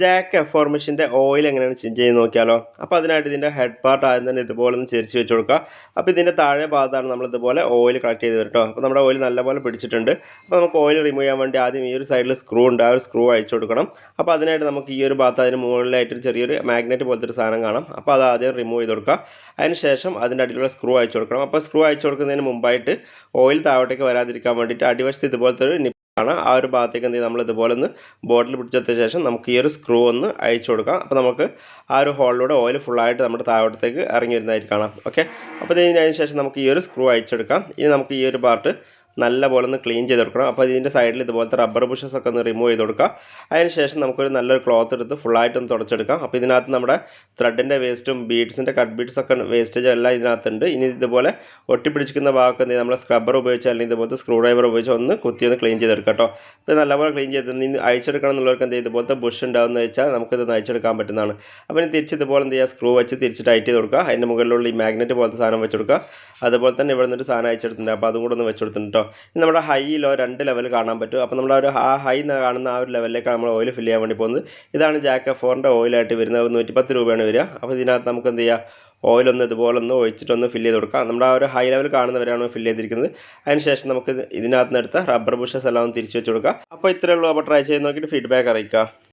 Jack എഫോർമേഷന്റെ oil എങ്ങനെയാണ് change ചെയ്ത് നോക്കിയാലോ? അപ്പോൾ അതിനായിട്ട് ഇതിന്റെ ഹെഡ് പാർട്ട് ആദ്യം തന്നെ ഇതുപോലെ ഒന്ന് ചെരിച്ച് വെച്ച് കൊടുക്കുക. അപ്പോൾ ഇതിന്റെ താഴെ ഭാഗത്താണ് നമ്മൾ ഇതുപോലെ ഓയിൽ കളക്ട് ചെയ്ത് വരട്ടോ അപ്പോൾ നമ്മുടെ ഓയിൽ നല്ലപോലെ പിടിച്ചിട്ടുണ്ട്. അപ്പോൾ നമുക്ക് ഓയിൽ റിമൂവ് ചെയ്യാൻ വേണ്ടി ആദ്യം ഈ ഒരു സൈഡിൽ സ്ക്രൂ ഉണ്ട്. ആ ഒരു സ്ക്രൂ അയച്ചു കൊടുക്കണം. അപ്പോൾ അതിനായിട്ട് നമുക്ക് ഈ ഒരു ഭാഗത്ത് അതിന് മുകളിലായിട്ട് ചെറിയൊരു മാഗ്നറ്റ് പോലത്തെ ഒരു സാധനം കാണാം. അപ്പോൾ അത് ആദ്യം റിമൂവ് ചെയ്ത് കൊടുക്കുക. അതിന് ശേഷം അതിന്റെ അടിയിലുള്ള സ്ക്രൂ അയച്ചു കൊടുക്കണം. അപ്പോൾ സ്ക്രൂ അയച്ചു കൊടുക്കുന്നതിന് മുമ്പായിട്ട് ഓയിൽ താഴോട്ടേക്ക് വരാതിരിക്കാൻ വേണ്ടിയിട്ട് അടിവശത്ത് ഇതുപോലത്തെ ഒരു ആണ്. ആ ഒരു ഭാഗത്തേക്ക് എന്ത് ചെയ്യും? നമ്മൾ ഇതുപോലെ ഒന്ന് ബോട്ടിൽ പിടിച്ചെത്തിയ ശേഷം നമുക്ക് ഈ ഒരു സ്ക്രൂ ഒന്ന് അയച്ചു കൊടുക്കാം. അപ്പോൾ നമുക്ക് ആ ഒരു ഹോളിലൂടെ ഓയിൽ ഫുള്ളായിട്ട് നമ്മുടെ താഴോട്ടത്തേക്ക് ഇറങ്ങി വരുന്നതായിട്ട് കാണാം ഓക്കെ അപ്പോൾ ഇതിന് ശേഷം നമുക്ക് ഈ ഒരു സ്ക്രൂ അയച്ചെടുക്കാം ഇനി നമുക്ക് ഈ ഒരു പാർട്ട് നല്ല പോലെ ഒന്ന് ക്ലീൻ ചെയ്ത് കൊടുക്കണം. അപ്പോൾ ഇതിന്റെ സൈഡിൽ ഇതുപോലത്തെ റബ്ബർ ബുഷസ് ഒക്കെ ഒന്ന് റിമൂവ് ചെയ്ത് കൊടുക്കുക. അതിന് ശേഷം നമുക്കൊരു നല്ലൊരു ക്ലോത്ത് എടുത്ത് ഫുള്ളായിട്ടൊന്ന് തുടച്ചെടുക്കാം. അപ്പോൾ ഇതിനകത്ത് നമ്മുടെ ത്രെഡിന്റെ വേസ്റ്റും ബീഡ്സിന്റെ കട്ട് ബീഡ്സ് ഒക്കെ വേസ്റ്റേജ് എല്ലാം ഇതിനകത്തുണ്ട്. ഇനി ഇതുപോലെ ഒട്ടിപ്പിടിച്ചിരിക്കുന്ന ഭാഗമൊക്കെ നമ്മൾ സ്ക്രബ്ബർ ഉപയോഗിച്ച് അല്ലെങ്കിൽ ഇതുപോലത്തെ സ്ക്രൂ ഡ്രൈവർ ഉപയോഗിച്ച് ഒന്ന് കുത്തി ഒന്ന് ക്ലീൻ ചെയ്തെടുക്കാം കേട്ടോ. അപ്പോൾ നല്ലപോലെ ക്ലീൻ ചെയ്ത് ഇനി അയച്ചെടുക്കണം എന്നുള്ളവർക്ക് എന്ത് ഇതുപോലത്തെ ബുഷ് ഉണ്ടാകുമെന്ന് വെച്ചാൽ നമുക്കിത് അയച്ചെടുക്കാൻ പറ്റുന്നതാണ്. അപ്പോൾ ഇനി തിരിച്ച് ഇതുപോലെ എന്ത് ചെയ്യുക? സ്ക്രൂ വെച്ച് തിരിച്ച് ടൈറ്റ് ചെയ്ത് കൊടുക്കുക. അതിന്റെ മുകളിലുള്ള ഈ മാഗ്നറ്റ് പോലത്തെ സാധനം വെച്ച് കൊടുക്കുക. അതുപോലെ തന്നെ ഇവിടെ നിന്നൊരു സാധനം അയച്ചെടുത്തിട്ടുണ്ട് അപ്പോൾ അതും കൂടെ ഒന്ന് വെച്ച് കൊടുത്തിട്ടുണ്ട് കേട്ടോ. ഇനി നമ്മുടെ ഹൈയിലോ രണ്ട് ലെവൽ കാണാൻ പറ്റും. അപ്പോൾ നമ്മുടെ ഒരു ആ ഹൈ കാണുന്ന ആ ഒരു ലെവലിലേക്കാണ് നമ്മൾ ഓയിൽ ഫില്ല് ചെയ്യാൻ വേണ്ടി പോകുന്നത്. ഇതാണ് ജാക്ക ഫോറിന്റെ ഓയിലായിട്ട് വരുന്നത്. നൂറ്റിപ്പത്ത് രൂപയാണ് വരിക. അപ്പോൾ ഇതിനകത്ത് നമുക്ക് എന്ത് ചെയ്യുക ഓയിലൊന്ന് ഇതുപോലെ ഒന്ന് ഒഴിച്ചിട്ടൊന്ന് ഫില്ല് ചെയ്ത് കൊടുക്കാം. നമ്മുടെ ആ ഒരു ഹൈ ലെവൽ കാണുന്നവരാണ് ഫില്ല് ചെയ്തിരിക്കുന്നത്. അതിന് ശേഷം നമുക്ക് ഇതിനകത്ത് നിന്ന് എടുത്ത റബ്ബർ ബുഷസ് എല്ലാം തിരിച്ച് വെച്ച് കൊടുക്കാം. അപ്പോൾ ഇത്രയേ ഉള്ളൂ. അപ്പോൾ ട്രൈ ചെയ്ത് നോക്കിയിട്ട് ഫീഡ്ബാക്ക് അറിയിക്കുക.